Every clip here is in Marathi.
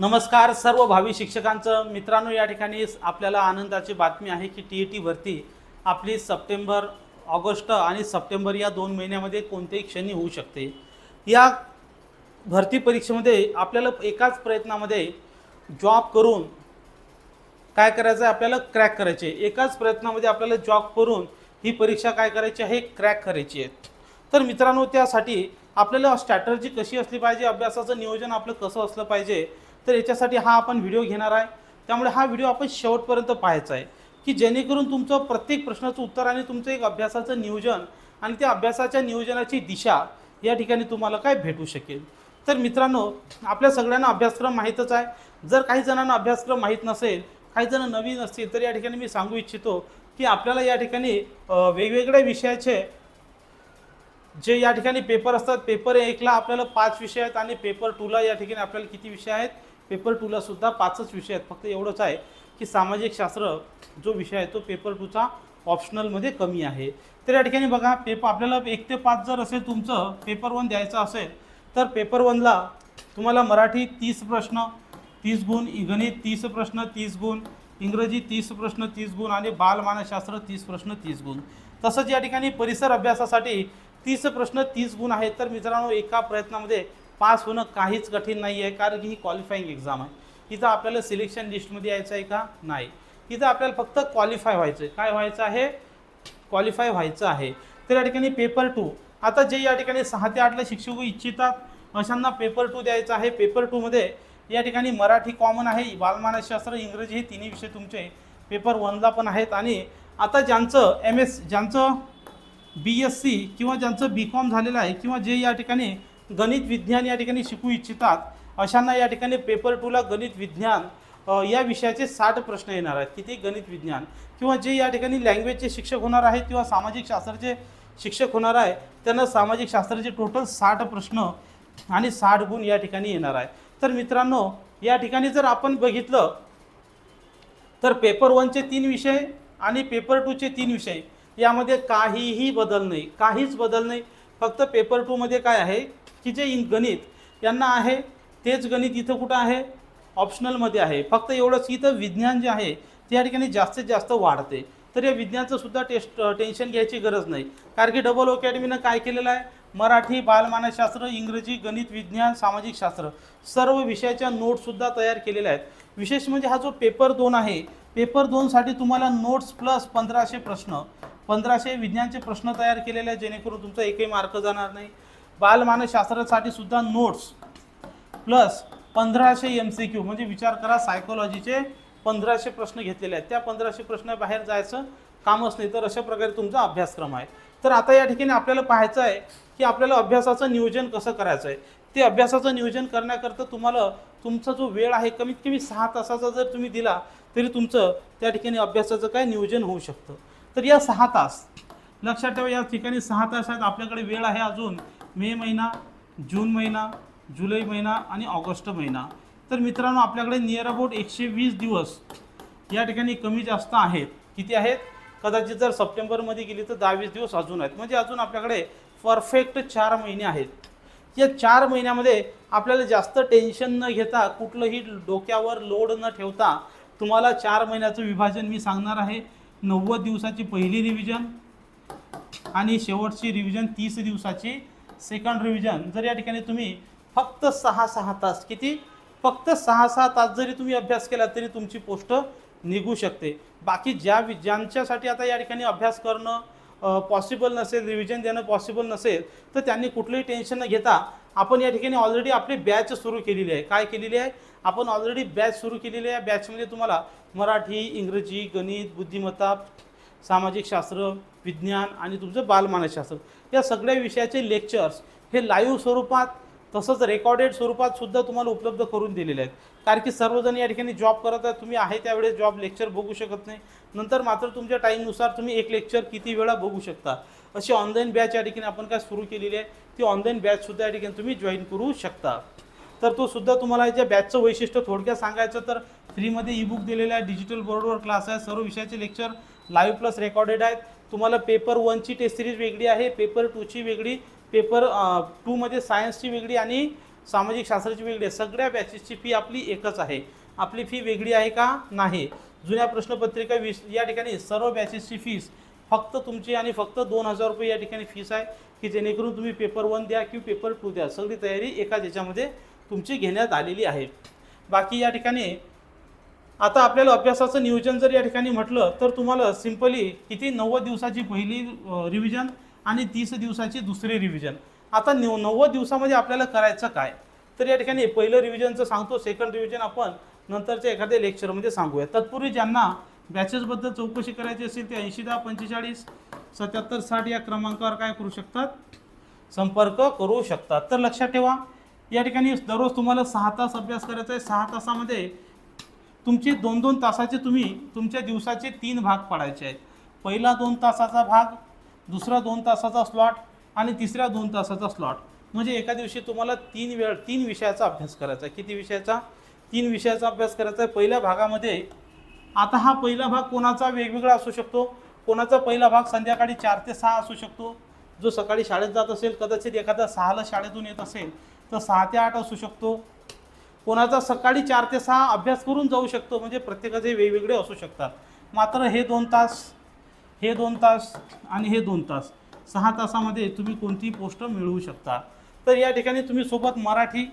नमस्कार सर्व भावी शिक्षकांचं. मित्रांनो या ठिकाणी आपल्याला आनंदाची बातमी आहे की टी ई टी भरती आपली सप्टेंबर ऑगस्ट आणि सप्टेंबर या दोन महिन्यामध्ये कोणत्याही क्षणी होऊ शकते. या भरती परीक्षेमध्ये आपल्याला एकाच प्रयत्नामध्ये जॉब करून काय करायचं आहे? आपल्याला क्रॅक करायचे. एकाच प्रयत्नामध्ये आपल्याला जॉब करून ही परीक्षा काय करायची आहे? क्रॅक करायची आहे. तर मित्रांनो त्यासाठी आपल्याला स्ट्रॅटर्जी कशी असली पाहिजे? अभ्यासाचं नियोजन आपलं कसं असलं पाहिजे? तर याच्यासाठी हा आपण व्हिडिओ घेणार आहे. त्यामुळे हा व्हिडिओ आपण शेवटपर्यंत पाहायचा आहे. की जेणेकरून तुमचं प्रत्येक प्रश्नाचं उत्तर आणि तुमचं एक अभ्यासाचं नियोजन आणि त्या अभ्यासाच्या नियोजनाची दिशा या ठिकाणी तुम्हाला काय भेटू शकेल. तर मित्रांनो आपल्या सगळ्यांना अभ्यासक्रम माहीतच आहे. जर काही जणांना अभ्यासक्रम माहीत नसेल काही जण नवीन असतील तर या ठिकाणी मी सांगू इच्छितो की आपल्याला या ठिकाणी वेगवेगळ्या विषयाचे जे या ठिकाणी पेपर असतात पेपर एकला आपल्याला पाच विषय आहेत आणि पेपर टूला या ठिकाणी आपल्याला किती विषय आहेत पेपर टूला सुद्धा पाचच विषय आहेत. फक्त एवढंच आहे की सामाजिक शास्त्र जो विषय आहे तो पेपर टूचा ऑप्शनलमध्ये कमी आहे. तर या ठिकाणी बघा पेपर आपल्याला एक ते पाच जर असेल तुमचं पेपर वन द्यायचं असेल तर पेपर वनला तुम्हाला मराठी तीस प्रश्न तीस गुण गणित तीस प्रश्न तीस गुण इंग्रजी तीस प्रश्न तीस गुण आणि बालमानसशास्त्र तीस प्रश्न तीस गुण. तसंच या ठिकाणी परिसर अभ्यासासाठी तीस प्रश्न तीस गुण आहेत. तर मित्रांनो एका प्रयत्नामध्ये पास होणं काहीच कठीण नाही आहे कारण की ही क्वालिफाईंग एक्झाम आहे. इथं आपल्याला सिलेक्शन लिस्टमध्ये यायचं आहे का? नाही. इथं आपल्याला फक्त क्वालिफाय व्हायचं आहे. काय व्हायचं आहे? क्वालिफाय व्हायचं आहे. तर या ठिकाणी पेपर टू आता जे या ठिकाणी सहा ते आठला शिक्षक इच्छितात अशांना पेपर टू द्यायचा आहे. पेपर टूमध्ये या ठिकाणी मराठी कॉमन आहे बालमानसशास्त्र इंग्रजी हे तिन्ही विषय तुमचे पेपर वनला पण आहेत. आणि आता ज्यांचं एम एस ज्यांचं बी एस सी किंवा ज्यांचं बी कॉम झालेलं आहे किंवा जे या ठिकाणी गणित विज्ञान या ठिकाणी शिकू इच्छितात अशांना या ठिकाणी पेपर टूला गणित विज्ञान या विषयाचे साठ प्रश्न येणार आहेत. किती गणित विज्ञान? किंवा जे या ठिकाणी लँग्वेजचे शिक्षक होणार आहेत किंवा सामाजिक शास्त्राचे शिक्षक होणार आहे त्यांना सामाजिक शास्त्राचे टोटल साठ प्रश्न आणि साठ गुण या ठिकाणी येणार आहे. तर मित्रांनो या ठिकाणी जर आपण बघितलं तर पेपर वनचे तीन विषय आणि पेपर टूचे तीन विषय यामध्ये काहीही बदल नाही. काहीच बदल नाही. फक्त पेपर टूमध्ये काय आहे? की जे इन गणित यांना आहे तेच गणित इथं कुठं आहे? ऑप्शनलमध्ये आहे. फक्त एवढंच इथं विज्ञान जे आहे ते या ठिकाणी जास्तीत जास्त वाढते. तर या विज्ञानचं सुद्धा टेस्ट टेन्शन घ्यायची गरज नाही. कारण की डबल अकॅडमीनं काय केलेलं आहे? मराठी बालमानसशास्त्र इंग्रजी गणित विज्ञान सामाजिक शास्त्र सर्व विषयाच्या नोट्ससुद्धा तयार केलेल्या आहेत. विशेष म्हणजे हा जो पेपर दोन आहे पेपर दोनसाठी तुम्हाला नोट्स प्लस पंधराशे प्रश्न पंधराशे विज्ञानचे प्रश्न तयार केलेले आहेत जेणेकरून तुमचा एकही मार्क जाणार नाही. बालमानसशास्त्रासाठी सुद्धा नोट्स प्लस पंधराशे एम सी क्यू म्हणजे विचार करा सायकोलॉजीचे पंधराशे प्रश्न घेतलेले आहेत. त्या पंधराशे प्रश्न बाहेर जायचं कामच नाही. तर अशा प्रकारे तुमचा अभ्यासक्रम आहे. तर आता या ठिकाणी आपल्याला पाहायचं आहे की आपल्याला अभ्यासाचं नियोजन कसं करायचं आहे ते अभ्यासाचं नियोजन करण्याकरता तुम्हाला तुमचा जो वेळ आहे कमीत कमी सहा तासाचा जर तुम्ही दिला तरी तुमचं त्या ठिकाणी अभ्यासाचं काय नियोजन होऊ शकतं? तर या सहा तास लक्षात ठेवा या ठिकाणी सहा तास आहेत आपल्याकडे वेळ आहे अजून. मे महिना जून महिना जुलै महिना आणि ऑगस्ट महिना. तर मित्रांनो आपल्याकडे नियर अबाउट एकशे वीस दिवस या ठिकाणी कमी जास्त आहेत. किती आहेत? कदाचित जर सप्टेंबरमध्ये गेली तर दहा वीस दिवस अजून आहेत. म्हणजे अजून आपल्याकडे परफेक्ट चार महिने आहेत. या चार महिन्यामध्ये आपल्याला जास्त टेन्शन न घेता कुठलंही डोक्यावर लोड न ठेवता तुम्हाला चार महिन्याचं विभाजन मी सांगणार आहे. नव्वद दिवसाची पहिली रिव्हिजन आणि शेवटची रिव्हिजन तीस दिवसाची सेकंड रिव्हिजन जर या ठिकाणी तुम्ही फक्त सहा सहा तास किती? फक्त सहा सहा तास जरी तुम्ही अभ्यास केला तरी तुमची पोस्ट निघू शकते. बाकी ज्या वि- ज्यांच्यासाठी आता या ठिकाणी अभ्यास करणं पॉसिबल नसेल रिव्हिजन देणं पॉसिबल नसेल तर त्यांनी कुठलंही टेन्शन न घेता आपण या ठिकाणी ऑलरेडी आपली बॅच सुरू केलेली आहे. काय केलेली आहे? आपण ऑलरेडी बॅच सुरू केलेली आहे. बॅचमध्ये म्हणजे तुम्हाला मराठी इंग्रजी गणित बुद्धिमत्ता सामाजिक शास्त्र विज्ञान आणि तुमचं बालमानसशास्त्र. या सगळ्या विषयाचे लेक्चर्स हे लाईव्ह स्वरूपात तसंच रेकॉर्डेड स्वरूपात सुद्धा तुम्हाला उपलब्ध करून दिलेले आहेत. कारण की सर्वजण या ठिकाणी जॉब करत आहेत तुम्ही आहे त्यावेळेस जॉब लेक्चर बघू शकत नाही. नंतर मात्र तुमच्या टाईमनुसार तुम्ही एक लेक्चर किती वेळा बघू शकता. अशी ऑनलाईन बॅच या ठिकाणी आपण काय सुरू केलेली आहे ती ऑनलाईन बॅचसुद्धा या ठिकाणी तुम्ही जॉईन करू शकता. तर तो सुद्धा तुम्हाला याच्या बॅचचं वैशिष्ट्य थोडक्यात सांगायचं तर फ्रीमध्ये ई बुक दिलेलं आहे डिजिटल बोर्डवर क्लास आहे सर्व विषयाचे लेक्चर लाईव्ह प्लस रेकॉर्डेड आहेत. तुम्हाला पेपर वनची टेस्ट सिरीज वेगळी आहे पेपर टूची वेगळी पेपर टूमध्ये सायन्सची वेगळी आणि सामाजिक शास्त्राची वेगळी आहे. सगळ्या बॅचेसची फी आपली एकच आहे. आपली फी वेगळी आहे का? नाही. जुन्या प्रश्नपत्रिका विस या ठिकाणी सर्व बॅचेसची फीस फक्त तुमची आणि फक्त दोन हजार रुपये या ठिकाणी फीस आहे की जेणेकरून तुम्ही पेपर वन द्या किंवा पेपर टू द्या. सगळी तयारी एका याच्यामध्ये तुमची घेण्यात आलेली आहे. बाकी या ठिकाणी आता आपल्याला अभ्यासाचं नियोजन जर या ठिकाणी म्हटलं तर तुम्हाला सिम्पली किती? नव्वद दिवसाची पहिली रिव्हिजन आणि तीस दिवसाची दुसरी रिव्हिजन आता नव नव्वद दिवसामध्ये आपल्याला करायचं काय? तर या ठिकाणी पहिलं रिव्हिजनचं सांगतो सेकंड रिव्हिजन आपण नंतरच्या एखाद्या लेक्चरमध्ये सांगूया तत्पूर्वी ज्यांना बॅचेसबद्दल चौकशी करायची असेल ते ऐंशी दहा पंचेचाळीस सत्याहत्तर साठ या क्रमांकावर काय करू शकतात? संपर्क करू शकतात. तर लक्षात ठेवा या ठिकाणी दररोज तुम्हाला सहा तास अभ्यास करायचा आहे. सहा तासामध्ये तुमचे दोन दोन तासाचे तुम्ही तुमच्या दिवसाचे तीन भाग पाडायचे आहेत. पहिला दोन तासाचा भाग दुसरा दोन तासाचा स्लॉट आणि तिसऱ्या दोन तासाचा स्लॉट म्हणजे एका दिवशी तुम्हाला तीन वेळ तीन विषयाचा अभ्यास करायचा आहे. किती विषयाचा? तीन विषयाचा अभ्यास करायचा आहे. पहिल्या भागामध्ये आता हा पहिला भाग कोणाचा वेगवेगळा असू शकतो. कोणाचा पहिला भाग संध्याकाळी चार ते सहा असू शकतो. जो सकाळी शाळेत जात असेल कदाचित एखादा सहाला शाळेतून येत असेल तर सहा ते आठ असू शकतो. कोणाचा सकाळी चार ते सहा अभ्यास करून जाऊ शकतो म्हणजे प्रत्येकाचे वेगवेगळे असू शकतात. मात्र हे दोन तास हे दोन तास आणि हे दोन तास सहा तासामध्ये तुम्ही कोणतीही पोस्ट मिळवू शकता. तर या ठिकाणी तुम्ही सोबत मराठी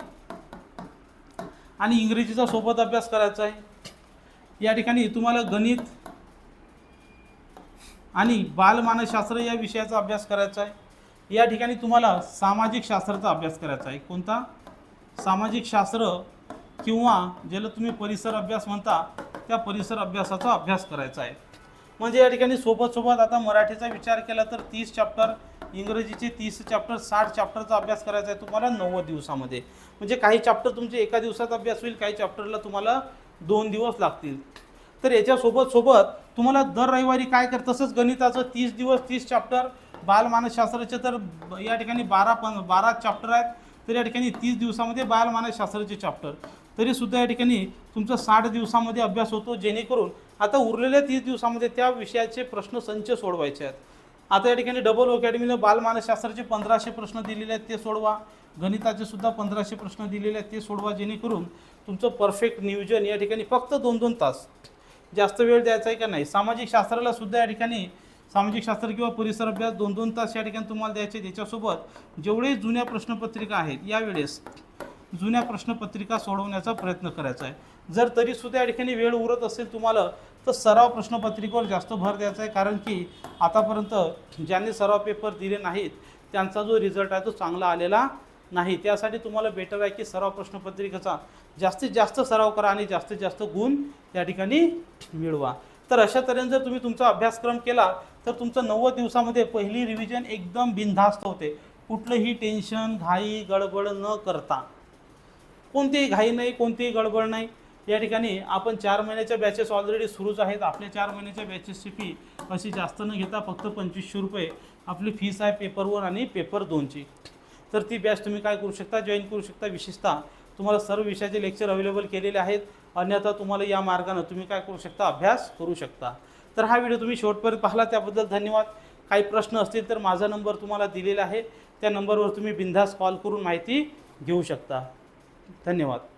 आणि इंग्रजीचा सोबत अभ्यास करायचा आहे. या ठिकाणी तुम्हाला गणित आणि बालमानसशास्त्र या विषयाचा अभ्यास करायचा आहे. या ठिकाणी तुम्हाला सामाजिक शास्त्राचा अभ्यास करायचा आहे. कोणता? सामाजिक शास्त्र किंवा ज्याला तुम्ही परिसर अभ्यास म्हणता त्या परिसर अभ्यासाचा अभ्यास करायचा आहे. म्हणजे या ठिकाणी सोबत सोबत आता मराठीचा विचार केला तर तीस चॅप्टर इंग्रजीचे तीस चॅप्टर साठ चॅप्टरचा अभ्यास करायचा आहे तुम्हाला नव्वद दिवसामध्ये. म्हणजे काही चॅप्टर तुमचे एका दिवसात अभ्यास होईल काही चॅप्टरला तुम्हाला दोन दिवस लागतील. तर याच्यासोबत सोबत तुम्हाला दर रविवारी काय कर तसंच गणिताचं तीस दिवस तीस चॅप्टर बालमानसशास्त्राचे तर या ठिकाणी बारा पण बारा चॅप्टर आहेत. तर या ठिकाणी तीस दिवसामध्ये बालमानसशास्त्राचे चॅप्टर तरीसुद्धा या ठिकाणी तुमचा साठ दिवसामध्ये अभ्यास होतो जेणेकरून आता उरलेल्या तीस दिवसामध्ये त्या विषयाचे प्रश्न संच सोडवायचे आहेत. आता या ठिकाणी डबल अकॅडमीनं बालमानसशास्त्राचे पंधराशे प्रश्न दिलेले आहेत ते सोडवा. गणिताचे सुद्धा पंधराशे प्रश्न दिलेले आहेत ते सोडवा जेणेकरून तुमचं परफेक्ट नियोजन या ठिकाणी फक्त दोन दोन तास. जास्त वेळ द्यायचा आहे का नाही? सामाजिक शास्त्राला सुद्धा या ठिकाणी सामाजिक शास्त्र किंवा परिसर अभ्यास दोन दोन तास या ठिकाणी तुम्हाला द्यायचे त्याच्यासोबत जेवढे जुन्या प्रश्नपत्रिका आहेत यावेळेस जुन्या प्रश्नपत्रिका सोडवण्याचा प्रयत्न करायचा आहे. जर तरीसुद्धा या ठिकाणी वेळ उरत असेल तुम्हाला तर सराव प्रश्नपत्रिकेवर जास्त भर द्यायचा आहे. कारण की आतापर्यंत ज्यांनी सराव पेपर दिले नाहीत त्यांचा जो रिझल्ट आहे तो चांगला आलेला नाही. त्यासाठी तुम्हाला बेटर आहे की सराव प्रश्नपत्रिकेचा जास्तीत जास्त सराव करा आणि जास्तीत जास्त गुण त्या ठिकाणी मिळवा. तर अशा तऱ्हेने जर तुम्ही तुमचा अभ्यासक्रम केला तर तुमचं नव्वद दिवसामध्ये पहिली रिव्हिजन एकदम बिनधास्त होते. कुठलंही टेन्शन घाई गडबड न करता. कोणतीही घाई नाही कोणतीही गडबड नाही. या ठिकाणी आपण चार महिन्याच्या बॅचेस ऑलरेडी सुरूच आहेत. आपल्या चार महिन्याच्या बॅचेसची फी अशी जास्त न घेता फक्त पंचवीसशे रुपये आपली फीस आहे पेपर वन आणि पेपर दोनची तर ती बॅच तुम्ही काय करू शकता? जॉईन करू शकता. विशेषतः तुम्हाला सर्व विषयाचे लेक्चर अवेलेबल केलेले आहेत. अन्यथा तुम्हाला या मार्गानं तुम्ही काय करू शकता? अभ्यास करू शकता. तर हा व्हिडिओ तुम्ही शेवटपर्यंत पाहिला. त्याबद्दल धन्यवाद. काही प्रश्न असतील तर माझा नंबर तुम्हाला दिलेला आहे. त्या नंबरवर तुम्ही बिंदास कॉल करून माहिती घेऊ शकता. धन्यवाद.